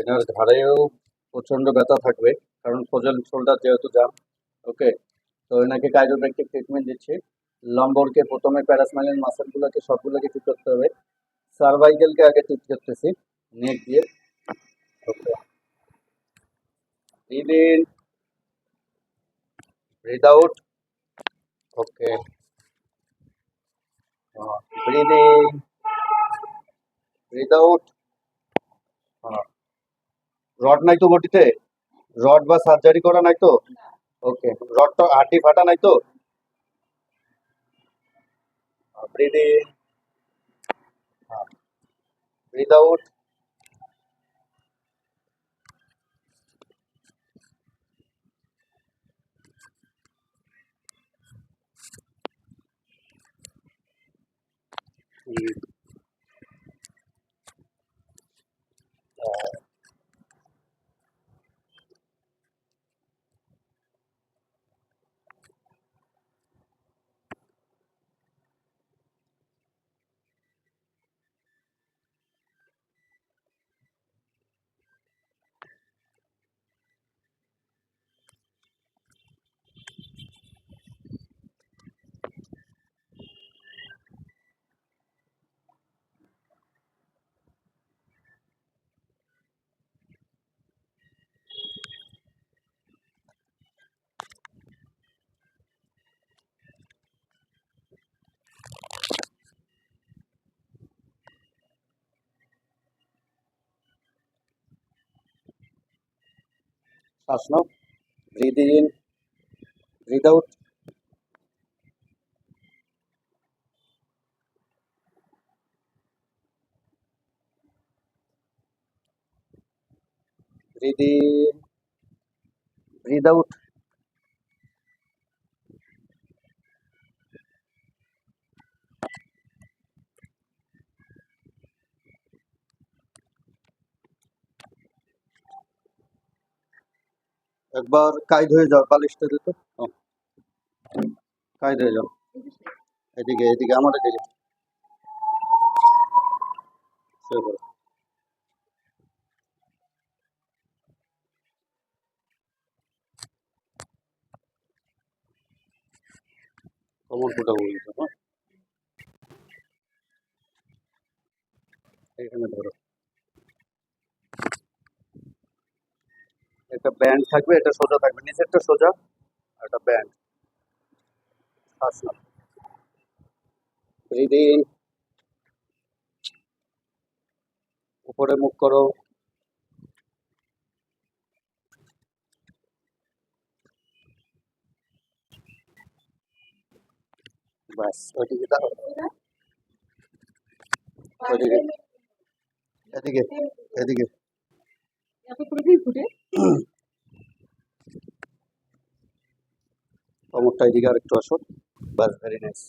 এনার ঘাড়েও প্রচণ্ড ব্যথা থাকবে, কারণ ফোজল শোল্ডার যেহেতু জাম ওকে তো এনাকে কাইরোপ্র্যাকটিক ট্রিটমেন্ট দিচ্ছি। লম্বরকে প্রথমে প্যারাসমাইলিন মাসেলগুলোকে সবগুলোকে ঠিক করতে হবে। সার্ভাইকেলকে আগে ঠিক করতেছি নেট দিয়ে। Okay okay breathe in breathe out rod নাই তো বটিতে? রড বা সার্জারি করা নাই তো? ওকে রডটা হাড্ডি ফাটা নাই তো? ব্রিদ ইন ব্রিদ আউট শ্বাস নাও breathe in breathe out. Breathe in breathe out. একবার কায়দ হয়ে যাও, বালিশটা দিত। কায়দ হয়ে যাও। এদিকে এদিকে আমার এদিকে। কোমর ফুটা বলছো হ্যাঁ? এখানে ধরো। একটা ব্যান্ড থাকবে, এটা সোজা থাকবে। নিচেরটা সোজা, আর একটা ব্যান্ড ইন উপরে মুখ করো। ব্যাস, ওইদিকে দাও ওইদিকে। এদিকে এদিকে। ফুটে? কোমরটা এদিকে আর একটু আসো ব্যাস ভেরি নাইস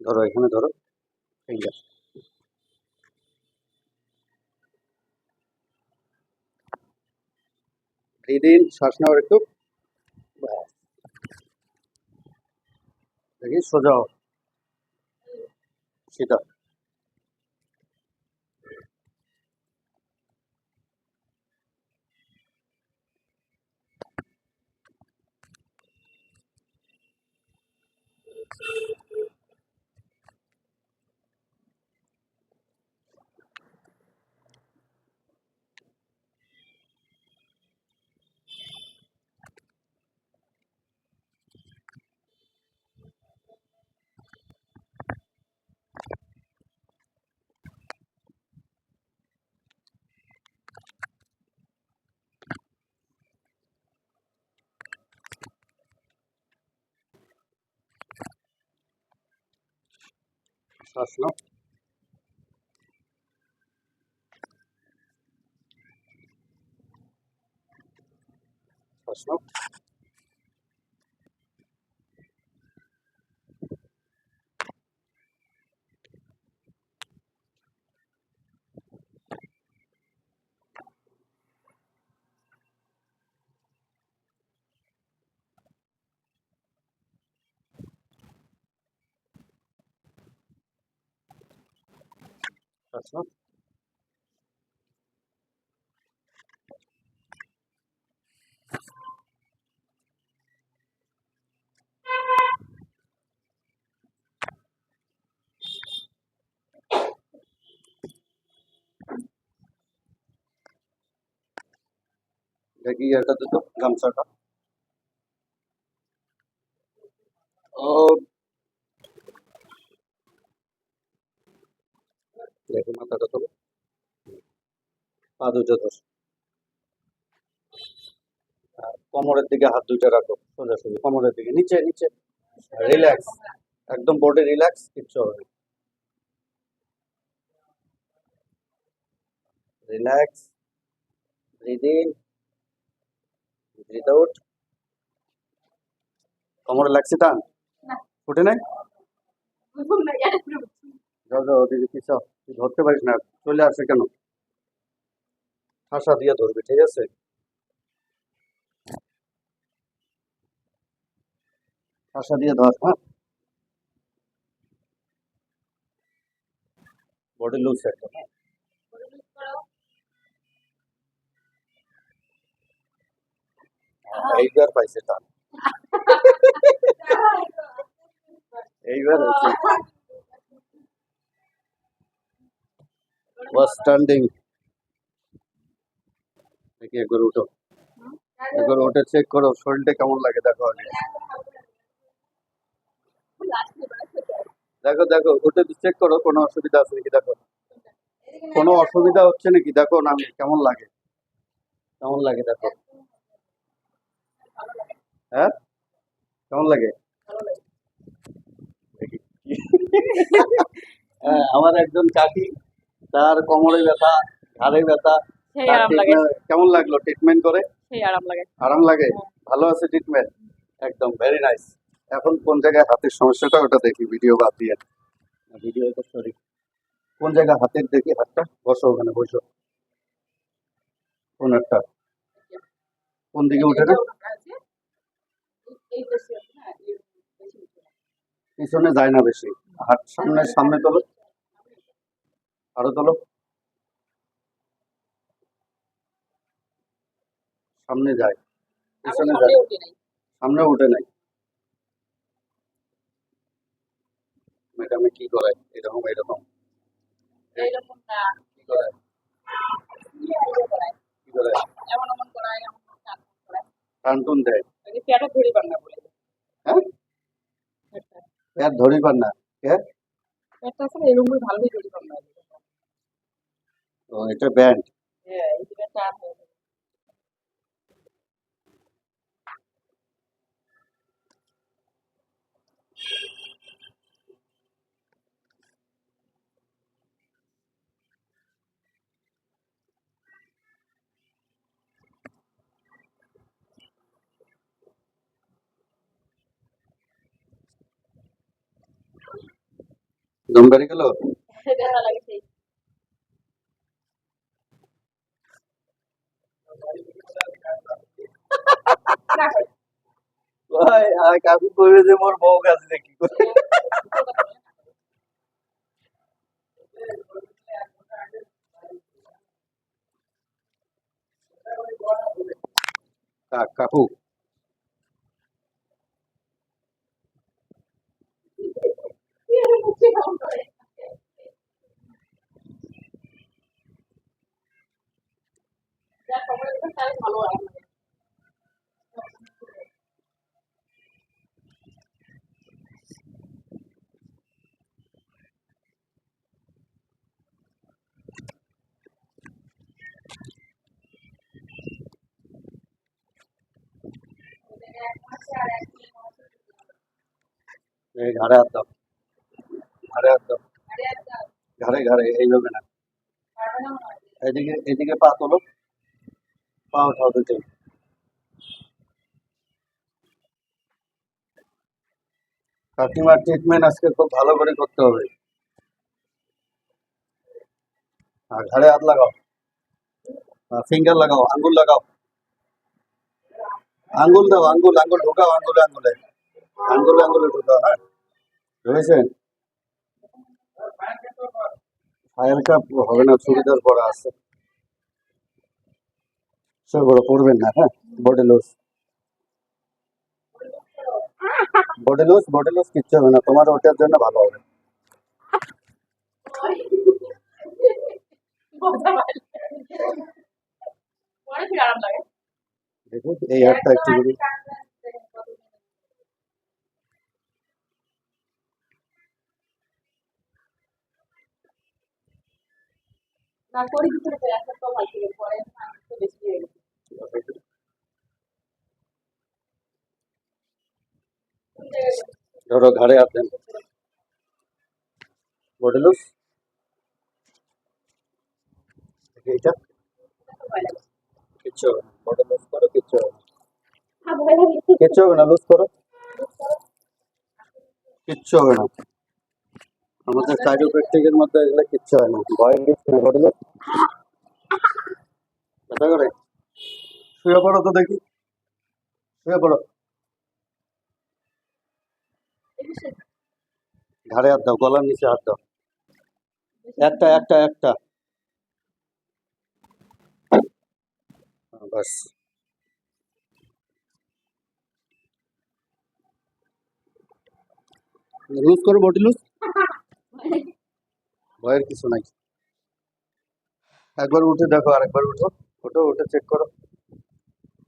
ধরো। এখানে ধরো। ব্রিদ ইন শ্বাস নেওয়ার একটু। দেখি সোজা হও। সেটা শ্বাস নাও শ্বাস নাও আচ্ছা দেখি এটা তো গামছাটা ও দেখো মাথাটা তোলো পা দুটো ধর কোমরের দিকে হাত দুটো রাখো সোজাসুজি। কোমরের দিকে নিচে নিচে। রিল্যাক্স একদম বডি রিল্যাক্স কিচ্ছু হবে না। Relax breathe in breathe out কোমরে লাগছে টান ফুটে নাই। যাও যাও ওদিকে পিছাও। তুই ধরতে পারিস না। চলে আসে কেন? ঠাসা দিয়ে ধরবি ঠিক আছে ঠাসা দিয়ে ধর হ্যাঁ বডি লুজ একদম হ্যাঁ? করে লুজ করো। এইবার পাইছে টান এইবার হচ্ছে বাস স্ট্যান্ডিং দেখি একবার উঠো? একবার উঠে চেক করো, শরীরটা কেমন লাগে? দেখো আগে। দেখো দেখো উঠে চেক করো, কোনো অসুবিধা আছে নাকি? দেখো। কোনো অসুবিধা হচ্ছে নাকি? দেখো না, কেমন লাগে? কেমন লাগে, দেখো। হ্যাঁ? কেমন লাগে? হ্যাঁ আমার একজন কাকি, তার কোমরে ব্যথা, ঘাড়ে ব্যথা কেমন লাগল ট্রিটমেন্ট করে? আরাম লাগে। আরাম লাগে? ভালো আছে ট্রিটমেন্ট একদম ভেরি নাইস এখন কোন জায়গায় হাতের সমস্যাটা ওটা দেখি ভিডিও বাদ দিয়ে। ভিডিও তো সরি কোন জায়গায় হাতের দেখি হাতটা? বসো ওখানে বসো। কোন একটা কোন দিকে উঠে না। পিছনে যায় না বেশি। হাত সামনে সামনে তোলো। আরও তোলো। সামনে যায় পিছনে যায়। সামনে উঠে নাই। ম্যাডামে কি করায়? এরকম এরকম। কি করায়? কি করায়? দেয়। হ্যাঁ? ধরি পার না কে? পেটটা আছে এরকম ভালোই ধরি ও এটা ব্যান্ড। হ্যাঁ টান যায়। দম বেড়ে গেল কাক কাকু ভালো আরাম লাগে এই ঘাড়ে হাত দাও ঘাড়ে ঘাড়ে এইভাবে না। এদিকে এদিকে পা তোলো। পা উঠাও দুটো। কাকিমার ট্রিটমেন্ট আজকে খুব ভালো করে করতে হবে। আর ঘাড়ে হাত লাগাও। ফিঙ্গার লাগাও, আঙ্গুল লাগাও। আঙ্গুল দাও, আঙ্গুল আঙ্গুল ঢোকাও, আঙ্গুলে আঙ্গুলে। আঙ্গুলে আঙ্গুলে ঢোকাও হ্যাঁ? হয়েছে ফায়ার কাপ হবে না চুড়িদার পরা আছে সব বড় পড়বেন না হ্যাঁ body loose body loose body loose কিচ্ছু হবে না তোমার ওটার জন্য ভালো হবে মজা পাইলে। পরে ফির আরাম লাগে দেখো এই হাতটা একটু করে না করি ভিতরে তো একটা কম আছে পরে তো বেশি হয়ে গেছে ধরো ঘাড়ে হাত দেন। কিচ্ছু হবে না লুজ করো। কিচ্ছু হবে না। আমাদের সাইড কাইরোপ্র্যাকটিকের মধ্যে এগুলো কিচ্ছু হয় না। ভয়ের কিছু না ব্যথা করে। শুয়ে পড়ো তো দেখি। শুয়ে পড়ো। ঘাড়ে হাত দাও গলার নিচে হাত দাও। একটা একটা একটা। বাস। লুজ করো বডি লুজ ভয়ের কিছু নাই। একবার উঠে দেখো আরেকবার উঠো। ওঠো উঠে চেক করো।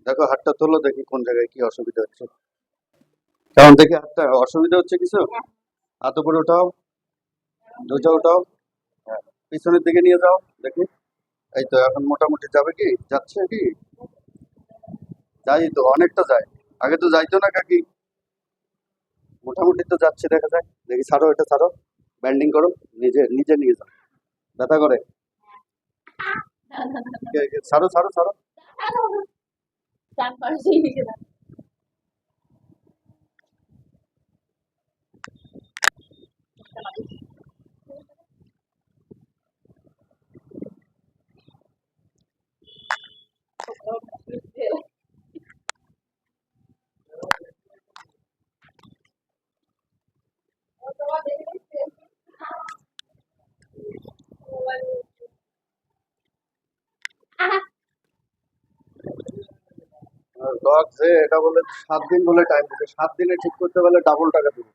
দেখো হাতটা তোলো দেখি কোন জায়গায় কি অসুবিধা হচ্ছে। কেমন দেখি হাতটা অসুবিধা হচ্ছে কিছু? হাত উপরে উঠাও। দুটো উঠাও। হ্যাঁ, পিছনের দিকে নিয়ে যাও দেখি। এই তো এখন মোটামুটি যাবে কি? যাচ্ছে কি? যাই তো অনেকটা যায়। আগে তো যাইতো না কাকি। মোটামুটি তো যাচ্ছে দেখা যায় দেখি ছাড়ো এটা ছাড়ো। ব্যান্ডিং করো নিজে নিজে নিয়ে যাও। ব্যথা করে? সারো সারো সারো। Thank ছাড়ো যে এটা বলে সাত দিন বলে টাইম দিতে সাত দিনে ঠিক করতে পারলে ডাবল টাকা দেবো।